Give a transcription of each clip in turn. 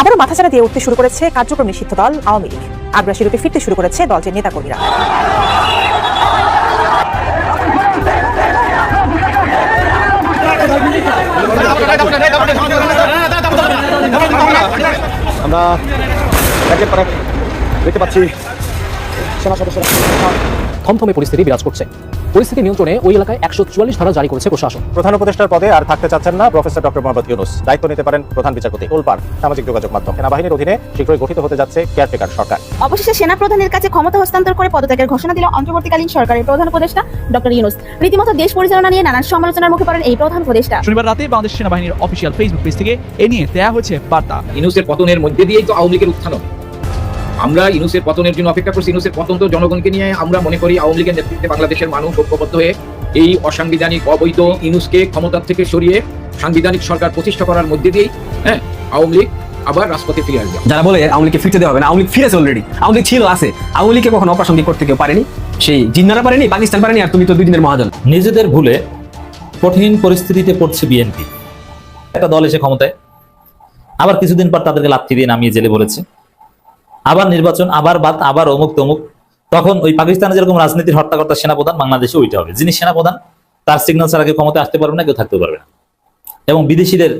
আবারও মাথাচাড়া দিয়ে উঠতে শুরু করেছে কার্যক্রম নিষিদ্ধ দল আওয়ামী লীগ। আগ্রাসী রূপে ফিরতে শুরু করেছে দলটির নেতাকর্মীরা। আমরা একের পর দেখতে পাচ্ছি সেনা সদস্যরা। থমথমে পরিস্থিতি বিরাজ করছে। পরিস্থিতি নিয়ন্ত্রণে ওই এলাকায় একশো চুয়াল্লিশ ধারা জারি করেছে প্রশাসন। প্রধান উপদেষ্টার পদে আর থাকতে চাচ্ছেন না প্রফেসর ডক্টর মোহাম্মদ ইউনুস। দায়িত্ব নিতে পারেন প্রধান বিচারপতি তোলপার সামাজিক যোগাযোগ মাধ্যম। সেনাবাহিনীর অধীনে শীঘ্রই গঠিত হতে যাচ্ছে কেয়ারটেকার সরকার। অবশেষে সেনা প্রধানের কাছে ক্ষমতা হস্তান্তর করে পদত্যাগের ঘোষণা দিল অন্তর্বর্তীকালীন সরকারের প্রধান উপদেষ্টা ডক্টর ইউনুস। রীতিমতো দেশ পরিচালনা নিয়ে নানান সমালোচনার মুখে পড়েন এই প্রধান উপদেষ্টা। শনিবার রাতে বাংলাদেশ সেনাবাহিনীর অফিসিয়াল ফেসবুক পেজ থেকে এ নিয়ে দেয়া হয়েছে বার্তা। ইনুসের পতনের মধ্যে দিয়েই তো আওয়ামী লীগের উত্থান। আমরা ইনুসের পতনের জন্য অপেক্ষা করছি। ইনুসের পতন তো জনগণকে নিয়ে আমরা মনে করি আওয়ামী লীগের নেতৃত্বে বাংলাদেশের মানুষ ঐক্যবদ্ধ হয়ে এই অসাংবিধানিক অবৈধ ইনুসকে ক্ষমতার থেকে সরিয়ে সাংবিধানিক সরকার প্রতিষ্ঠা করার মধ্যে দিয়েই হ্যাঁ আওয়ামী লীগ আবার রাজপথে ফিরে আসবে। যারা বলে আওয়ামী লীগকে ফিরতে দেওয়া হবে না আওয়ামী লীগ ফিরেছে অলরেডি আওয়ামী লীগ ছিল আছে। আওয়ামী লীগকে কখনো অপ্রাসঙ্গিক করতে কেউ পারেনি। সেই জিন্নারা পারেনি পাকিস্তান পারেনি আর তুমি তো দুই দিনের মহাজন। নিজেদের ভুলে কঠিন পরিস্থিতিতে পড়ছে বিএনপি। একটা দল এসে ক্ষমতায় আবার কিছুদিন পর তাদেরকে লাথি দিয়ে নামিয়ে জেলে বলেছে। আবার নির্বাচন, আবার বাদ, আবার অমুক তমুক। তখন ওই পাকিস্তানে যেরকম রাজনীতির হত্যাকর্তা সেনাপ্রধান, বাংলাদেশে ওইটা হবে। যিনি সেনাপ্রধান, তার সিগন্যাল ছাড়া কেউ ক্ষমতায় আসতে পারবে না, কেউ থাকতেও পারবে না। এবং বিদেশিদের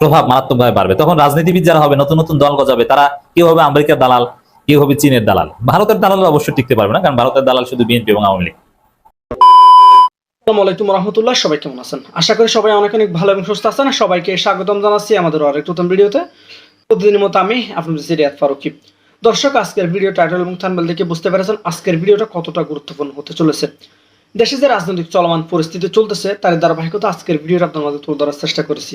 প্রভাব মারাত্মকভাবে বাড়বে। তখন রাজনীতিবিদ যারা হবে, নতুন নতুন দল গজাবে, তারা কেউ হবে আমেরিকার দালাল, কেউ হবে চীনের দালাল। ভারতের দালাল অবশ্যই টিকতে পারবে না, কারণ ভারতের দালাল শুধু বিএনপি এবং আওয়ামী লীগ। আসসালামু রহমতুল্লাহ, সবাই কেমন আছেন? আশা করি সবাই অনেক অনেক ভালো এবং সুস্থ আছেন। সবাইকে স্বাগতম জানাচ্ছি আমাদের আরেক নতুন ভিডিওতে। প্রতিদিনের মতো আমি, আপনাদের ফারুকি। দর্শক, আজকের ভিডিও টাইটেল এবং থানবেল দেখে বুঝতে পেরেছেন আজকের ভিডিওটা কতটা গুরুত্বপূর্ণ হতে চলেছে। দেশে যে রাজনৈতিক চলমান পরিস্থিতি চলতেছে তার ধারাবাহিকতা আজকের ভিডিওটা আপনার মাঝে তুলে ধরার চেষ্টা করেছি।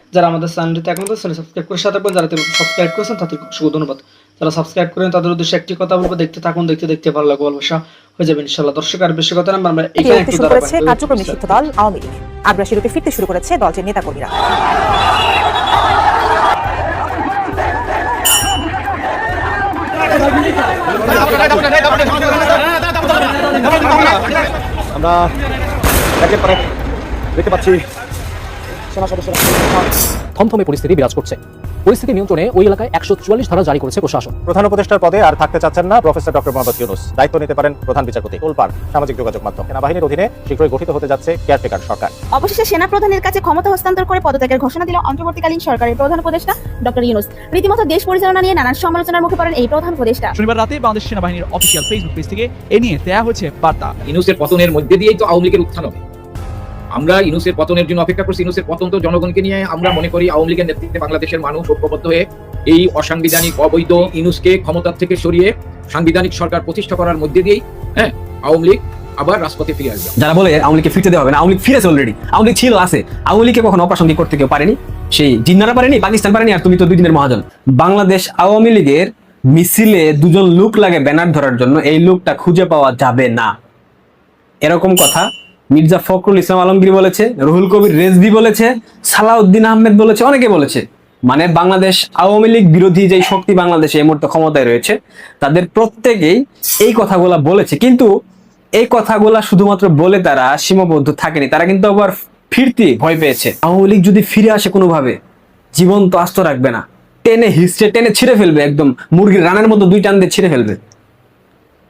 যারা আমাদের চ্যানেলটিতে এখন চ্যানেল সাবস্ক্রাইব করে সাথে যারা সাবস্ক্রাইব করেছেন তাদেরকে অসংখ্য ধন্যবাদ। যারা সাবস্ক্রাইব করেন তাদের উদ্দেশ্যে একটি কথা বলব দেখতে থাকুন দেখতে দেখতে ভালো লাগবে ভালোবাসা হয়ে যাবে ইনশাল্লাহ দর্শক আর বেশি কথা না আমরা এখানে একটু দাঁড়াবো। কার্যক্রম নিষিদ্ধ দল আওয়ামী লীগ। আগ্রাসী রূপে ফিরতে শুরু করেছে দলটির নেতাকর্মীরা। আমরা একের দেখতে পাচ্ছি সেনা সদস্যরা থমথমে পরিস্থিতি বিরাজ করছে। পরিস্থিতি নিয়ন্ত্রণে ওই এলাকায় একশো চুয়াল্লিশ ধারা জারি করেছে প্রশাসন। প্রধান উপদেষ্টার পদে আর থাকতে চাচ্ছেন না প্রফেসর ডক্টর মোহাম্মদ ইউনুস। দায়িত্ব নিতে পারেন প্রধান বিচারপতি। তোলপার সামাজিক যোগাযোগ মাধ্যম। সেনাবাহিনীর অধীনে শীঘ্রই গঠিত হতে যাচ্ছে কেয়ারটেকার সরকার। অবশেষে সেনা প্রধানের কাছে ক্ষমতা হস্তান্তর করে পদত্যাগের ঘোষণা দিল অন্তর্বর্তীকালীন সরকারের প্রধান উপদেষ্টা ডক্টর ইউনুস। রীতিমতো দেশ পরিচালনা নিয়ে নানান সমালোচনার মুখে পড়েন এই প্রধান উপদেষ্টা। শনিবার রাতে বাংলাদেশ সেনাবাহিনীর অফিসিয়াল ফেসবুক পেজ থেকে এ নিয়ে দেয়া হয়েছে বার্তা। ইনুসের পতনের মধ্যে দিয়েই তো আওয়ামী লীগের উত্থান হবে। আমরা ইনুসের পতনের জন্য অপেক্ষা করছি। ইনুসের পতন তো জনগণকে নিয়ে আমরা মনে করি আওয়ামী লীগের নেতৃত্বে বাংলাদেশের মানুষ ঐক্যবদ্ধ হয়ে এই অসাংবিধানিক, অবৈধ ইনুসকে ক্ষমতার থেকে সরিয়ে সাংবিধানিক সরকার প্রতিষ্ঠা করার মধ্যে দিয়েই হ্যাঁ আওয়ামী লীগ আবার রাজপথে ফিরে আসবে। যারা বলে আওয়ামী লীগকে ফিরতে দেওয়া হবে না, আওয়ামী লীগ ফিরেছে অলরেডি আওয়ামী লীগ ছিল, আছে। আওয়ামী লীগকে কখনো অপ্রাসঙ্গিক করতে কেউ পারেনি। সেই জিন্নারা পারেনি, পাকিস্তান পারেনি, আর তুমি তো দুই দিনের মহাজন। বাংলাদেশ আওয়ামী লীগের মিছিলে দুজন লোক লাগে ব্যানার ধরার জন্য, এই লোকটা খুঁজে পাওয়া যাবে না। এরকম কথা মির্জা ফখরুল ইসলাম আলমগীর বলেছে, রুহুল কবির রেজভি বলেছে, সালাউদ্দিন আহমেদ বলেছে, অনেকে বলেছে। মানে বাংলাদেশ আওয়ামী লীগ বিরোধী যে শক্তি বাংলাদেশে এই মুহূর্তে ক্ষমতায় রয়েছে, তাদের প্রত্যেকেই এই কথাগুলা বলেছে। কিন্তু এই কথাগুলা শুধুমাত্র বলে তারা সীমাবদ্ধ থাকেনি। তারা কিন্তু আবার ফিরতে ভয় পেয়েছে। আওয়ামী লীগ যদি ফিরে আসে কোনোভাবে, জীবন তো আস্ত রাখবে না। টেনে হিস্টে টেনে ছিঁড়ে ফেলবে একদম। মুরগির রানের মতো দুই টান দিয়ে ছিঁড়ে ফেলবে।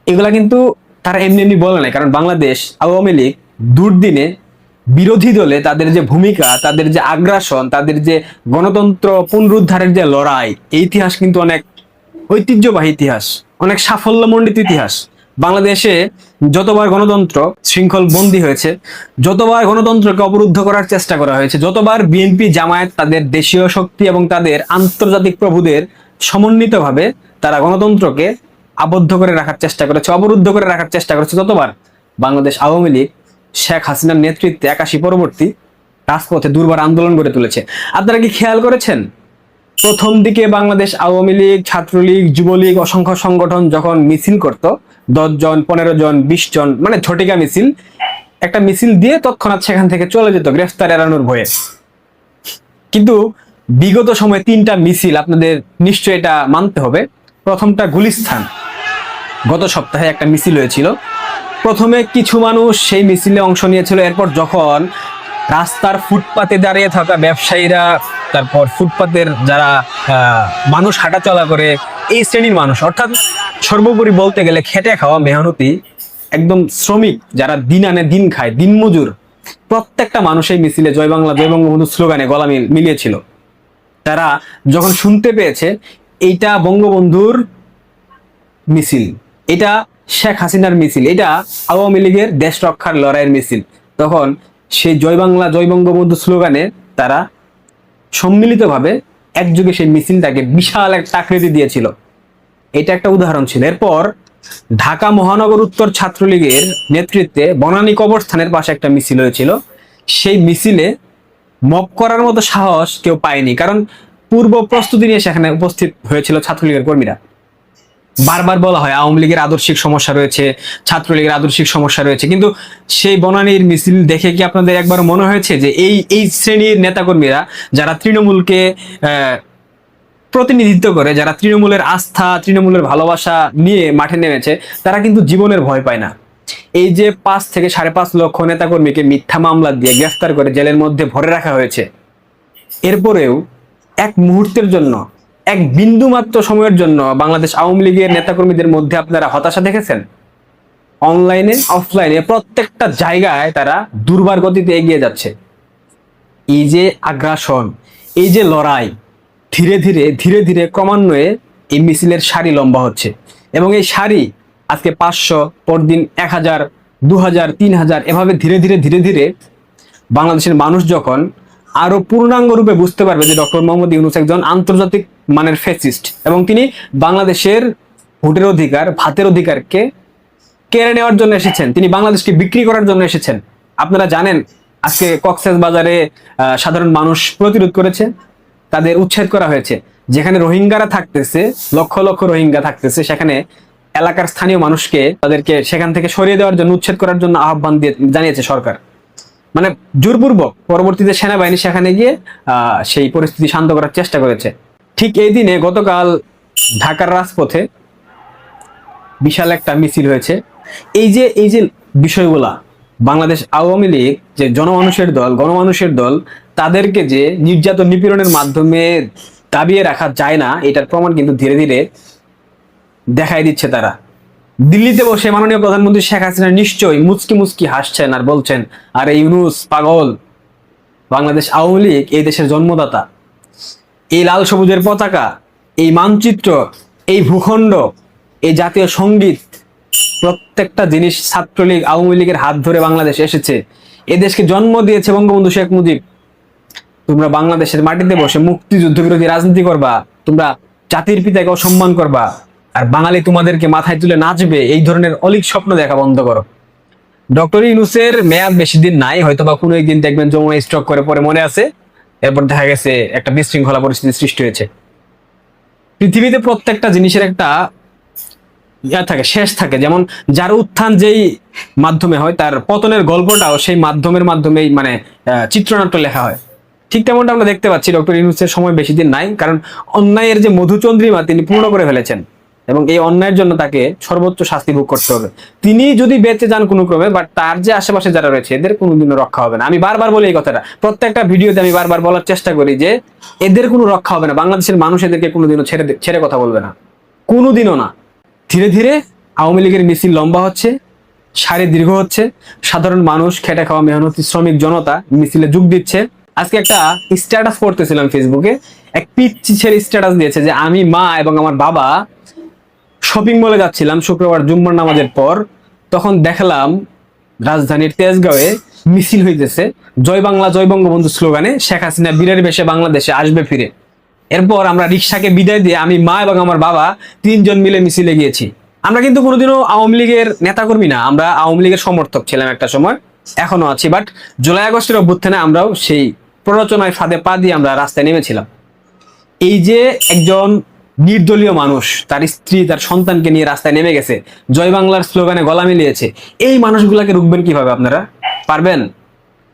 এগুলা কিন্তু তারা এমনি এমনি বলে নাই, কারণ বাংলাদেশ আওয়ামী লীগ দুর্দিনে বিরোধী দলে তাদের যে ভূমিকা, তাদের যে আগ্রাসন, তাদের যে গণতন্ত্র পুনরুদ্ধারের যে লড়াই, এই ইতিহাস কিন্তু অনেক ঐতিহ্যবাহী ইতিহাস, অনেক সাফল্যমণ্ডিত ইতিহাস। বাংলাদেশে যতবার গণতন্ত্র শৃঙ্খল বন্দী হয়েছে, যতবার গণতন্ত্রকে অবরুদ্ধ করার চেষ্টা করা হয়েছে, যতবার বিএনপি জামায়াত তাদের দেশীয় শক্তি এবং তাদের আন্তর্জাতিক প্রভুদের সমন্বিতভাবে তারা গণতন্ত্রকে আবদ্ধ করে রাখার চেষ্টা করেছে, অবরুদ্ধ করে রাখার চেষ্টা করেছে, ততবার বাংলাদেশ আওয়ামী লীগ শেখ হাসিনার নেতৃত্বে একাশি পরবর্তী রাজপথে দুর্বার আন্দোলন গড়ে তুলেছে। আপনারা কি খেয়াল করেছেন? প্রথম দিকে বাংলাদেশ আওয়ামী লীগ, ছাত্রলীগ, যুবলীগ অসংখ্য সংগঠন যখন মিছিল করত, দশ জন, পনেরো জন, বিশ জন মানে ঝটিকা মিছিল, একটা মিছিল দিয়ে তৎক্ষণাৎ সেখান থেকে চলে যেত গ্রেফতার এড়ানোর ভয়ে। কিন্তু বিগত সময়ে তিনটা মিছিল আপনাদের নিশ্চয়ই এটা মানতে হবে। প্রথমটা গুলিস্থান গত সপ্তাহে একটা মিছিল হয়েছিল। প্রথমে কিছু মানুষ সেই মিছিলে অংশ নিয়েছিল। এরপর যখন রাস্তার ফুটপাতে দাঁড়িয়ে থাকা ব্যবসায়ীরা, তারপর ফুটপাতের যারা মানুষ হাঁটাচলা করে, এই শ্রেণির মানুষ, অর্থাৎ সর্বোপরি বলতে গেলে খেটে খাওয়া মেহনতি, একদম শ্রমিক যারা দিন আনে দিন খায় দিনমজুর প্রত্যেকটা মানুষ এই মিছিলে জয় বাংলা জয় বঙ্গবন্ধু স্লোগানে গলা মিল- মিলিয়েছিল। তারা যখন শুনতে পেয়েছে, এইটা বঙ্গবন্ধুর মিছিল। এটা শেখ হাসিনার মিছিল, এটা আওয়ামী লীগের দেশ রক্ষার লড়াইয়ের মিছিল। তখন সেই জয় বাংলা, জয় বঙ্গবন্ধু স্লোগানে তারা সম্মিলিতভাবে একযোগে সেই মিছিলটাকে বিশাল একটা আকৃতি দিয়েছিল। এটা একটা উদাহরণ ছিল। এরপর ঢাকা মহানগর উত্তর ছাত্রলীগের নেতৃত্বে বনানী কবরস্থানের পাশে একটা মিছিল হয়েছিল। সেই মিছিলে মপ করার মতো সাহস কেউ পায়নি। কারণ পূর্ব প্রস্তুতি নিয়ে সেখানে উপস্থিত হয়েছিল ছাত্রলীগের কর্মীরা। বারবার বলা হয় আওয়ামী লীগের আদর্শিক সমস্যা রয়েছে, ছাত্রলীগের আদর্শিক সমস্যা রয়েছে। কিন্তু সেই বনানীর মিছিল দেখে কি আপনাদের একবার মনে হয়েছে যে এই এই শ্রেণির নেতাকর্মীরা যারা তৃণমূলকে প্রতিনিধিত্ব করে, যারা তৃণমূলের আস্থা, তৃণমূলের ভালোবাসা নিয়ে মাঠে নেমেছে, তারা কিন্তু জীবনের ভয় পায় না। এই যে পাঁচ থেকে সাড়ে পাঁচ লক্ষ নেতাকর্মীকে মিথ্যা মামলা দিয়ে গ্রেফতার করে জেলের মধ্যে ভরে রাখা হয়েছে, এরপরেও এক মুহূর্তের জন্য এক বিন্দু মাত্র সময়ের জন্য বাংলাদেশ আওয়ামী লীগের নেতাকর্মীদের মধ্যে আপনারা হতাশা দেখেছেন? অনলাইনে, অফলাইনে প্রত্যেকটা জায়গায় তারা দুর্বার গতিতে এগিয়ে যাচ্ছে। এই যে আগ্রাসন, এই যে লড়াই, ধীরে ধীরে ধীরে ধীরে ক্রমান্বয়ে এই মিছিলের সারি লম্বা হচ্ছে। এবং এই সারি আজকে পাঁচশো, পরদিন এক হাজার, দু হাজার, তিন হাজার, এভাবে ধীরে ধীরে ধীরে ধীরে বাংলাদেশের মানুষ যখন আরও পূর্ণাঙ্গ রূপে বুঝতে পারবে যে ডক্টর মোহাম্মদ ইউনুস একজন আন্তর্জাতিক মানের ফেসিস্ট এবং তিনি বাংলাদেশের ভোটের অধিকার, ভাতের অধিকারকে কেড়ে নেওয়ার জন্য এসেছেন। তিনি বাংলাদেশকে বিক্রি করার জন্য এসেছেন। আপনারা জানেন, আজকে কক্সেস বাজারে সাধারণ মানুষ প্রতিরোধ করেছে, তাদের উচ্ছেদ করা হয়েছে। যেখানে রোহিঙ্গারা থাকতেছে, লক্ষ লক্ষ রোহিঙ্গা থাকতেছে, সেখানে এলাকার স্থানীয় মানুষকে তাদেরকে সেখান থেকে সরিয়ে দেওয়ার জন্য, উচ্ছেদ করার জন্য আহ্বান দিয়ে জানিয়েছে সরকার। মানে জোরপূর্বক পরবর্তীতে সেনাবাহিনী সেখানে গিয়ে সেই পরিস্থিতি শান্ত করার চেষ্টা করেছে। ঠিক এই দিনে গতকাল ঢাকার রাজপথে বিশাল একটা মিছিল হয়েছে। এই যে এই যে বিষয়গুলা, বাংলাদেশ আওয়ামী লীগ, যে জনমানুষের দল, গণমানুষের দল, তাদেরকে যে নির্যাতন নিপীড়নের মাধ্যমে দাবিয়ে রাখা যায় না, এটার প্রমাণ কিন্তু ধীরে ধীরে দেখাই দিচ্ছে তারা। দিল্লিতে বসে মাননীয় প্রধানমন্ত্রী শেখ হাসিনা নিশ্চয়ই মুচকি মুচকি হাসছেন আর বলছেন, আরে ইউনুস, পাগল। বাংলাদেশ আওয়ামী লীগ, এই দেশের জন্মদাতা। এই লাল সবুজের পতাকা, এই মানচিত্র, এই ভূখণ্ড, এই জাতীয় সংগীত, প্রত্যেকটা জিনিস ছাত্রলীগ, আওয়ামী লীগের হাত ধরে বাংলাদেশ এসেছে। এ দেশকে জন্ম দিয়েছে বঙ্গবন্ধু শেখ মুজিব। তোমরা বাংলাদেশের মাটিতে বসে মুক্তিযুদ্ধ বিরোধী রাজনীতি করবা, তোমরা জাতির পিতাকে অসম্মান করবা। আর বাঙালি তোমাদেরকে মাথায় তুলে নাচবে, এই ধরনের অলিক স্বপ্ন দেখা বন্ধ করো। ডক্টর ইউনুসের মেয়াদ বেশি দিন নাই হয়তো বা কোনো একদিন দেখবেন যমুনা স্ট্রক করে পরে মনে আছে। এরপর দেখা গেছে একটা বিশৃঙ্খলা পরিস্থিতি সৃষ্টি হয়েছে। পৃথিবীতে প্রত্যেকটা জিনিসের একটা ইয়া থাকে, শেষ থাকে। যেমন যার উত্থান যেই মাধ্যমে হয়, তার পতনের গল্পটাও সেই মাধ্যমের মাধ্যমেই মানে চিত্রনাট্য লেখা হয়। ঠিক তেমনটা আমরা দেখতে পাচ্ছি, ডক্টর ইউনুসের সময় বেশি দিন নাই, কারণ অন্যায়ের যে মধুচন্দ্রিমা তিনি পূর্ণ করে ফেলেছেন। এবং এই অন্যায়ের জন্য তাকে সর্বোচ্চ শাস্তি ভোগ করতে হবে। তিনি যদি বেঁচে যান কোনো ক্রমে বাট তার যে আশেপাশে যারা রয়েছে, এদের কোনোদিনও রক্ষা হবে না। আমি বারবার বলি এই কথাটা। প্রত্যেকটা ভিডিওতে আমি বারবার বলার চেষ্টা করি যে, এদের কোনো রক্ষা হবে না। বাংলাদেশের মানুষ এদেরকে কোনোদিনও ছেড়ে ছেড়ে কথা বলবে না। কোনোদিনও না। ধীরে ধীরে আওয়ামী লীগের মিছিল লম্বা হচ্ছে, সারি দীর্ঘ হচ্ছে, সাধারণ মানুষ, খেটে খাওয়া মেহনতি শ্রমিক জনতা মিছিলে যোগ দিচ্ছে। আজকে একটা স্ট্যাটাস পড়তেছিলাম ফেসবুকে এক পিচ্ছি ছেলে স্ট্যাটাস দিয়েছে যে, আমি মা এবং আমার বাবা শপিং মলে যাচ্ছিলাম, শুক্রবার জুম্মার নামাজের পর, তখন দেখলাম রাজধানীর তেজগাঁওয়ে মিছিল হইতেছে। জয় বাংলা, জয় বঙ্গবন্ধু স্লোগানে শেখ হাসিনা বীরের বেশে বাংলাদেশে আসবে ফিরে। এরপর আমরা রিক্সাকে বিদায় দিয়ে আমি মা এবং আমার বাবা তিনজন মিলে মিছিলে গিয়েছি। আমরা কিন্তু কোনোদিনও আওয়ামী লীগের নেতাকর্মী না, আমরা আওয়ামী লীগের সমর্থক ছিলাম একটা সময়, এখনও আছি বাট জুলাই আগস্টের অভ্যুত্থানে আমরাও সেই প্ররোচনায় ফাঁদে পা দিয়ে আমরা রাস্তায় নেমেছিলাম। এই যে একজন নির্দলীয় মানুষ, তার স্ত্রী, তার সন্তানকে নিয়ে রাস্তায় নেমে গেছে। জয় বাংলার স্লোগানে গলা মিলিয়েছে। এই মানুষগুলাকে রুখবেন কীভাবে আপনারা? পারবেন?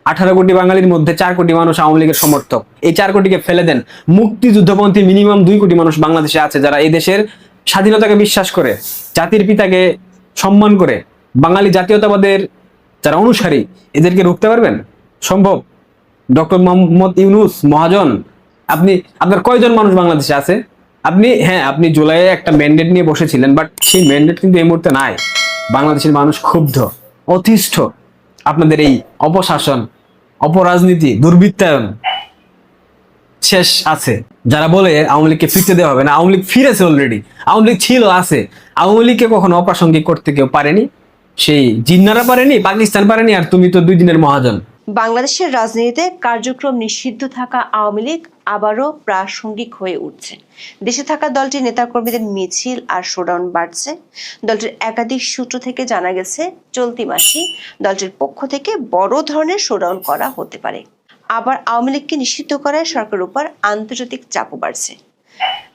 আঠারো কোটি বাঙালির মধ্যে চার কোটি মানুষ আওয়ামী লীগের সমর্থক। এই চার কোটিকে ফেলে দেন মুক্তিযুদ্ধপন্থী মিনিমাম দুই কোটি মানুষ বাংলাদেশে আছে যারা এই দেশের স্বাধীনতাকে বিশ্বাস করে, জাতির পিতাকে সম্মান করে, বাঙালি জাতীয়তাবাদের যারা অনুসারী, এদেরকে রুখতে পারবেন? সম্ভব? ডক্টর মোহাম্মদ ইউনুস, মহাজন, আপনি, আপনার কয়জন মানুষ বাংলাদেশে আছে? আপনি হ্যাঁ আপনি জুলাইয়ে একটা ম্যান্ডেট নিয়ে বসেছিলেন বাট সেই ম্যান্ডেট কিন্তু এই মুহূর্তে নাই। বাংলাদেশের মানুষ ক্ষুব্ধ, অতিষ্ঠ। আপনাদের এই অপশাসন, অপরাজনীতি, দুর্বৃত্তায়ন শেষ আছে। যারা বলে আওয়ামী লীগকে ফিরতে দেওয়া হবে না, আওয়ামী লীগ ফিরেছে অলরেডি আওয়ামী লীগ ছিল, আছে। আওয়ামী লীগকে কখনো অপ্রাসঙ্গিক করতে কেউ পারেনি, সেই জিন্নারা পারেনি, পাকিস্তান পারেনি, আর তুমি তো দুই দিনের মহাজন। বাংলাদেশের রাজনীতিতে কার্যক্রম নিষিদ্ধ থাকা আওয়ামী লীগ আবারও প্রাসঙ্গিক হয়ে উঠছে। দেশে থাকা দলটির নেতাকর্মীদের মিছিল আর শোডাউন বাড়ছে। দলটির একাধিক সূত্র থেকে জানা গেছে, চলতি মাসে দলটির পক্ষ থেকে বড় ধরনের শোডাউন করা হতে পারে। আবার আওয়ামী লীগকে নিষিদ্ধ করায় সরকারের উপর আন্তর্জাতিক চাপও বাড়ছে।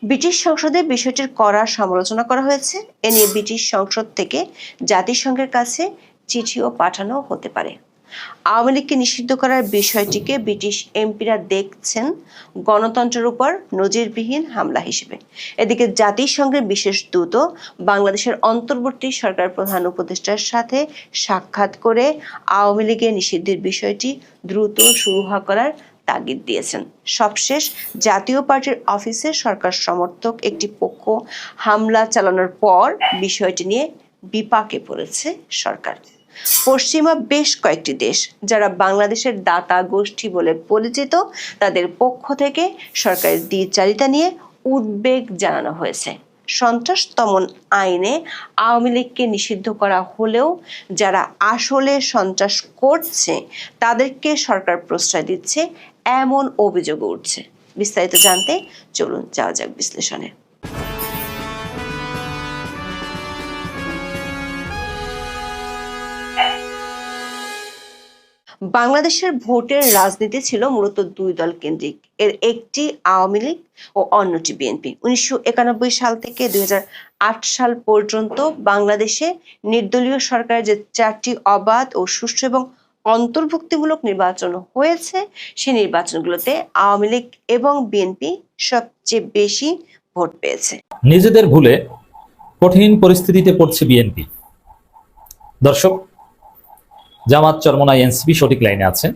ব্রিটিশ সংসদে বিষয়টির কড়া সমালোচনা করা হয়েছে। এ নিয়ে ব্রিটিশ সংসদ থেকে জাতিসংঘের কাছে চিঠিও পাঠানো হতে পারে। আওয়ামী লীগকে নিষিদ্ধ করার বিষয়টিকে ব্রিটিশ এমপিরা দেখছেন গণতন্ত্রের উপর নজিরবিহীন হামলা হিসেবে। এদিকে জাতিসংঘের বিশেষ দূত বাংলাদেশের অন্তর্বর্তী সরকার প্রধান উপদেষ্টার সাথে সাক্ষাৎ করে আওয়ামী লীগের নিষিদ্ধের বিষয়টি দ্রুত শুরু হওয়া করার তাগিদ দিয়েছেন। সবশেষ, জাতীয় পার্টির অফিসে সরকার সমর্থক একটি পক্ষ হামলা চালানোর পর বিষয়টি নিয়ে বিপাকে পড়েছে সরকার। পশ্চিমা বেশ কয়েকটি দেশ, যারা বাংলাদেশের দাতা গোষ্ঠী বলে পরিচিত, তাদের পক্ষ থেকে সরকারের দ্বিচারিতা নিয়ে উদ্বেগ জানানো হয়েছে। সন্ত্রাস দমন আইনে আওয়ামী লীগকে নিষিদ্ধ করা হলেও যারা আসলে সন্ত্রাস করছে, তাদেরকে সরকার প্রশ্রয় দিচ্ছে, এমন অভিযোগ উঠছে। বিস্তারিত জানতে চলুন, যাওয়া যাক বিশ্লেষণে। বাংলাদেশের ভোটের রাজনীতি ছিল মূলত দুই দল কেন্দ্রিক। এর একটি আওয়ামী লীগ ও অন্যটি বিএনপি। উনিশশো একানব্বই সাল থেকে দুই হাজার আট সাল পর্যন্ত বাংলাদেশে নির্দলীয় সরকারের যে চারটি অবাধ ও সুষ্ঠু এবং অন্তর্ভুক্তিমূলক নির্বাচন হয়েছে সেই নির্বাচনগুলোতে আওয়ামী লীগ এবং বিএনপি সবচেয়ে বেশি ভোট পেয়েছে। নিজেদের ভুলে কঠিন পরিস্থিতিতে পড়ছে বিএনপি। দর্শক জামাত চরমনাই এনসিপি সঠিক লাইনে আছে।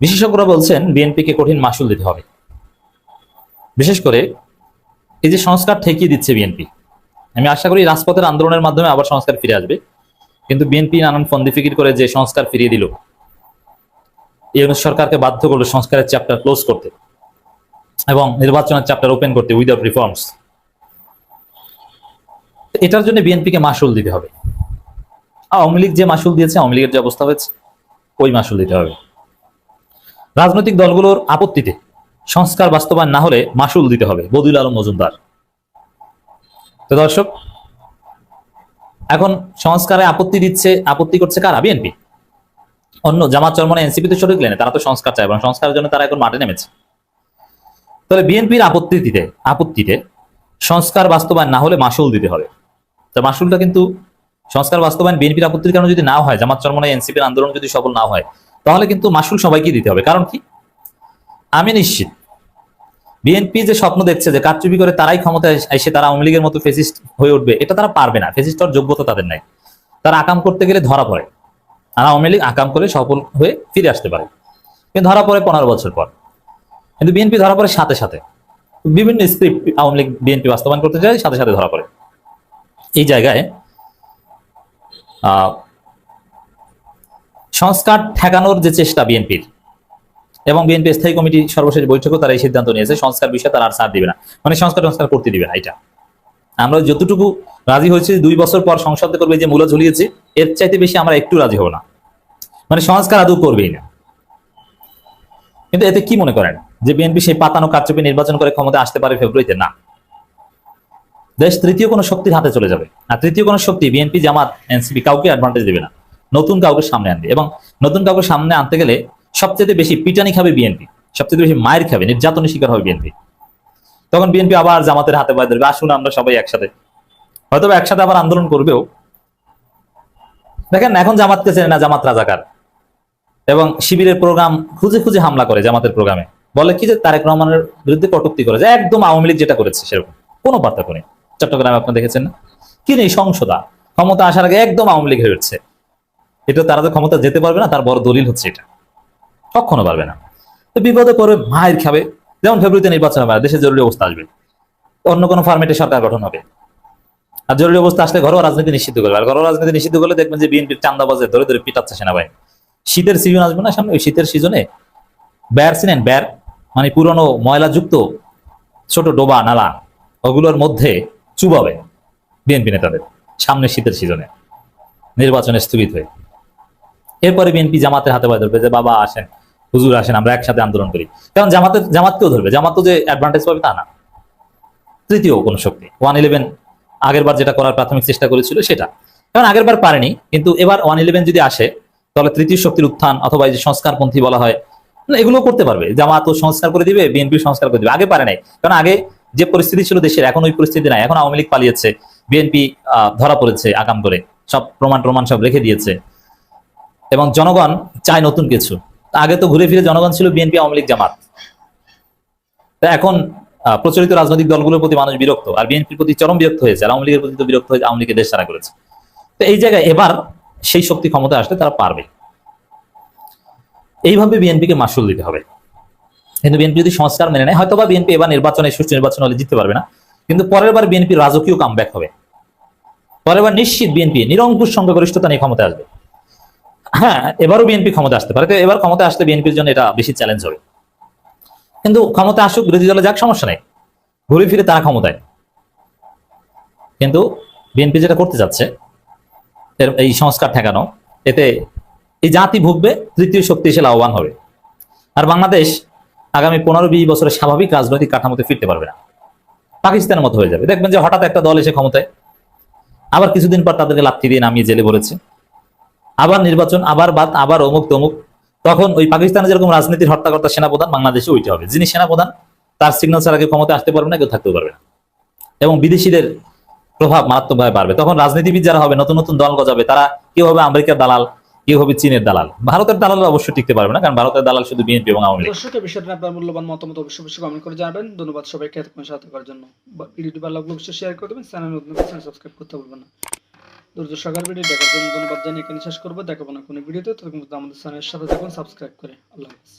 বিশেষজ্ঞরা বলছেন, বিএনপিকে কঠিন মাসুল দিতে হবে। বিশেষ করে এই যে সংস্কার ঠেকিয়ে দিচ্ছে বিএনপি। আমি আশা করি রাজপথের আন্দোলনের মাধ্যমে আবার সংস্কার ফিরে আসবে। কিন্তু বিএনপি নানান ফন্দি ফিকির করে যে সংস্কার ফিরিয়ে দিল, ইউনুস সরকারকে বাধ্য করল সংস্কারের চ্যাপ্টার ক্লোজ করতে এবং নির্বাচনের চ্যাপ্টার ওপেন করতে উইদাউট রিফর্মস। এটার জন্য বিএনপিকে মাসুল দিতে হবে। আওয়ামী যে মাসুল দিয়েছে, আওয়ামী লীগের যে অবস্থা হয়েছে, ওই মাসুল দিতে হবে। রাজনৈতিক দলগুলোর আপত্তিতে সংস্কার বাস্তবায়ন না হলে মাসুল দিতে হবে, বদিউল আলম মজুমদার। তো দর্শক, এখন সংস্কারে আপত্তি দিচ্ছে, আপত্তি করছে কারা? বিএনপি। অন্য জামাত চরমনে এনসিপি তো সঠিক লেনে তারা তো সংস্কার চায় এবং সংস্কারের জন্য তারা এখন মাঠে নেমেছে। তাহলে বিএনপির আপত্তি দিতে আপত্তিতে সংস্কার বাস্তবায়ন না হলে মাসুল দিতে হবে। তো মাসুলটা কিন্তু সংস্কার বাস্তবায়ন বিএনপির আপত্তির কারণে যদি না হয়, জামাত চরমনে এনসিপির আন্দোলন যদি সফল না হয়, তাহলে কিন্তু মাসুল সবাইকে দিতে হবে। কারণ কি? আমি নিশ্চিত, বিএনপি যে স্বপ্ন দেখছে যে কারচুপি করে তারাই ক্ষমতায় এসে তারা আওয়ামী লীগের মতো ফেসিস্ট হয়ে উঠবে, এটা তারা পারবে না। ফেসিস্ট হওয়ার যোগ্যতা তাদের নাই। তারা আকাম করতে গেলে ধরা পড়ে। আর আওয়ামী লীগ আকাম করে সফল হয়ে ফিরে আসতে পারে। কিন্তু ধরা পড়ে পনেরো বছর পর। কিন্তু বিএনপি ধরা পড়ে সাথে সাথে। বিভিন্ন স্ক্রিপ্ট আওয়ামী লীগ বিএনপি বাস্তবায়ন করতে যায়, সাথে সাথে ধরা পড়ে। এই জায়গায় সংস্কার ঠেকানোর যে চেষ্টা বিএনপির এবং বিএনপি স্থায়ী কমিটি সর্বশেষ বৈঠকেও তারা এই সিদ্ধান্ত নিয়েছে, সংস্কার বিষয়ে তারা আর ছাড় দিবে না। মানে সংস্কার সংস্কার করতে দিবে না এটা। আমরা যতটুকু রাজি হয়েছি, দুই বছর পর সংসদে করবে যে মূল্য ঝুলিয়েছি, এর চাইতে বেশি আমরা একটু রাজি হব না। মানে সংস্কার আদৌ করবেই না। কিন্তু এতে কি মনে করেন? যে বিএনপি সেই পাতানো কারচুপি নির্বাচন করে ক্ষমতা আসতে পারে ফেব্রুয়ারিতে? না। দেশ তৃতীয় কোনো শক্তির হাতে চলে যাবে। আর তৃতীয় কোনো শক্তি বিএনপি, জামাত, এনসিপি কাউকে অ্যাডভান্টেজ দেবে না। নতুন কাউকে সামনে আনবে। এবং নতুন কাউকে সামনে আনতে গেলে সবচেয়ে বেশি পিটানি খাবে বিএনপি। সবচেয়ে বেশি মায়ের খাবে, নির্যাতনের শিকার হবে বিএনপি। তখন বিএনপি আবার জামাতের হাতে পায়ে ধরবে। আসুন আমরা সবাই একসাথে। হয়তো একসাথে আবার আন্দোলন করবেও। দেখেন, এখন জামাতকে চেনে না, জামাত রাজাকার। এবং শিবিরের প্রোগ্রাম খুঁজে খুঁজে হামলা করে জামাতের প্রোগ্রামে। বলে কি যে তারেক রহমানের বিরুদ্ধে কটুক্তি করে যে একদম আওয়ামী লীগ যেটা করেছে সেরকম। কোনো পার্থক্য নেই চট্টগ্রামে আপনি দেখেছেন না? কি নেই সংসদা ক্ষমতা আসার আগে একদম আওয়ামী লীগ হয়ে উঠছে। এটা তারা তো ক্ষমতা যেতে পারবে না, তার বড় দলিল হচ্ছে এটা। কখনো পারবে না। তো বিপদে পড়বে মায়ের খাবে। যেমন ফেব্রুয়ারিতে নির্বাচন হবে দেশে জরুরি অবস্থা আসবে। অন্য কোনো ফরম্যাটে সরকার গঠন হবে। আর জরুরি অবস্থা আসলে ঘরোয়া রাজনীতি নিষিদ্ধ করবে। আর ঘরোয়া রাজনীতি নিষিদ্ধ করলে দেখবেন যে বিএনপির চান্দাবাজে ধরে ধরে পিটাচ্ছে সেনাবাহিনী। শীতের সিজন আসবে না সামনে, ওই শীতের সিজনে ব্যার চিনেন ব্যার মানে পুরনো ময়লাযুক্ত ছোট ডোবা, নালা, ওগুলোর মধ্যে চুবাবে বিএনপি নেতাদের সামনে শীতের সিজনে। নির্বাচনে স্থগিত হয়ে। এরপরে বিএনপি জামাতের হাতে পায়ে ধরবে যে বাবা আসেন। হুজুর আসেন আমরা একসাথে আন্দোলন করি। কারণ জামাতের জামাতকেও ধরবে। জামাত তো যে অ্যাডভান্টেজ পাবে তা না। তৃতীয় কোন শক্তি। ওয়ান ইলেভেন আগের বার যেটা করার প্রাথমিক চেষ্টা করেছিল সেটা। কারণ আগের বার পারেনি কিন্তু এবার ওয়ান ইলেভেন যদি আসে তাহলে তৃতীয় শক্তির উত্থান অথবা যে সংস্কারপন্থী বলা হয় না, এগুলো করতে পারবে। জামাত ও সংস্কার করে দিবে বিএনপি সংস্কার করে দিবে। আগে পারে নাই। কারণ আগে যে পরিস্থিতি ছিল দেশের, এখন ওই পরিস্থিতি নাই। এখন আওয়ামী লীগ পালিয়েছে, বিএনপি ধরা পড়েছে আগাম করে। সব প্রমাণ প্রমাণ সব রেখে দিয়েছে। এবং জনগণ চায় নতুন কিছু। আগে তো ঘুরে ফিরে জনগণ ছিল বিএনপি, আওয়ামী লীগ, জামাত। এখন প্রচলিত রাজনৈতিক দলগুলোর প্রতি মানুষ বিরক্ত, আর বিএনপির প্রতি চরম বিরক্ত হয়েছে, আর আওয়ামী লীগের প্রতি তো বিরক্ত হয়েছে আওয়ামী লীগের দেশ ছাড়া করেছে। তো এই জায়গায় এবার সেই শক্তি ক্ষমতা আসলে তারা পারবে। এইভাবে বিএনপিকে মাসুল দিতে হবে। কিন্তু বিএনপি যদি সংস্কার মেনে নেয় হয়তো বা বিএনপি এবার নির্বাচনে, সুষ্ঠু নির্বাচন হলে জিততে পারবে না। কিন্তু পরের বার বিএনপির রাজকীয় কামব্যাক হবে। পরের বার নিশ্চিত বিএনপি নিরঙ্কুশ সংখ্যাগরিষ্ঠতা নিয়ে ক্ষমতা আসবে। হ্যাঁ এবারও বিএনপি ক্ষমতা আসতে পারে। তো এবার ক্ষমতা আসলে বিএনপির জন্য এটা বেশি চ্যালেঞ্জ হবে। কিন্তু ক্ষমতা আসুক, বিরোধী দলে যাক, সমস্যা নেই। ঘুরে ফিরে তারা ক্ষমতায়। কিন্তু বিএনপি যেটা করতে যাচ্ছে এই সংস্কার ঠেকানো, এতে এই জাতি ভুগবে, তৃতীয় শক্তি এসে লাভবান হবে। আর বাংলাদেশ আগামী পনেরো বিশ বছরের স্বাভাবিক রাজনৈতিক কাঠামোতে ফিরতে পারবে না। পাকিস্তানের মতো হয়ে যাবে। দেখবেন যে হঠাৎ একটা দল এসে ক্ষমতায়, আবার কিছুদিন পর তাদেরকে লাথি দিয়ে নামিয়ে জেলে বলেছে আবার নির্বাচন, আবার বাদ, আবার অমুক তমুক। তখন ওই পাকিস্তানে যেরকম রাজনীতির হত্যাকর্তা সেনাপ্রধান, বাংলাদেশে ওইটা হবে। যিনি সেনাপ্রধান, তার সিগন্যাল ছাড়া কেউ ক্ষমতা আসতে পারবে না, কেউ থাকতেও পারবে না। এবং বিদেশিদের প্রভাব মারাত্মকভাবে বাড়বে। তখন রাজনীতিবিদ যারা হবে, নতুন নতুন দল গজাবে, তারা কেউ হবে আমেরিকার দালাল কেউ হবে চীনের দালাল। ভারতের দালাল অবশ্যই টিকতে পারবে না, কারণ ভারতের দালাল শুধু বিএনপি এবং আওয়ামী লীগ। দর্শক বিষয়টি আপনার মূল্যবান মতামত অবশ্যই অবশ্যই কমেন্ট করে জানাবেন। ধন্যবাদ সবাইকে এতক্ষণ সাথে করার জন্য। ভিডিওটি ভালো লাগলে অবশ্যই শেয়ার করে দেবেন। চ্যানেল নতুন সাবস্ক্রাইব করতে ভুলবেন না। দর্শক সকাল ভিডিও দেখার জন্য ধন্যবাদ জানিয়ে এখানে শেষ করব। দেখাবো না কোনো ভিডিওতে পর্যন্ত আমাদের চ্যানেলের সাথে থাকুন সাবস্ক্রাইব করে। আল্লাহ হাফিজ।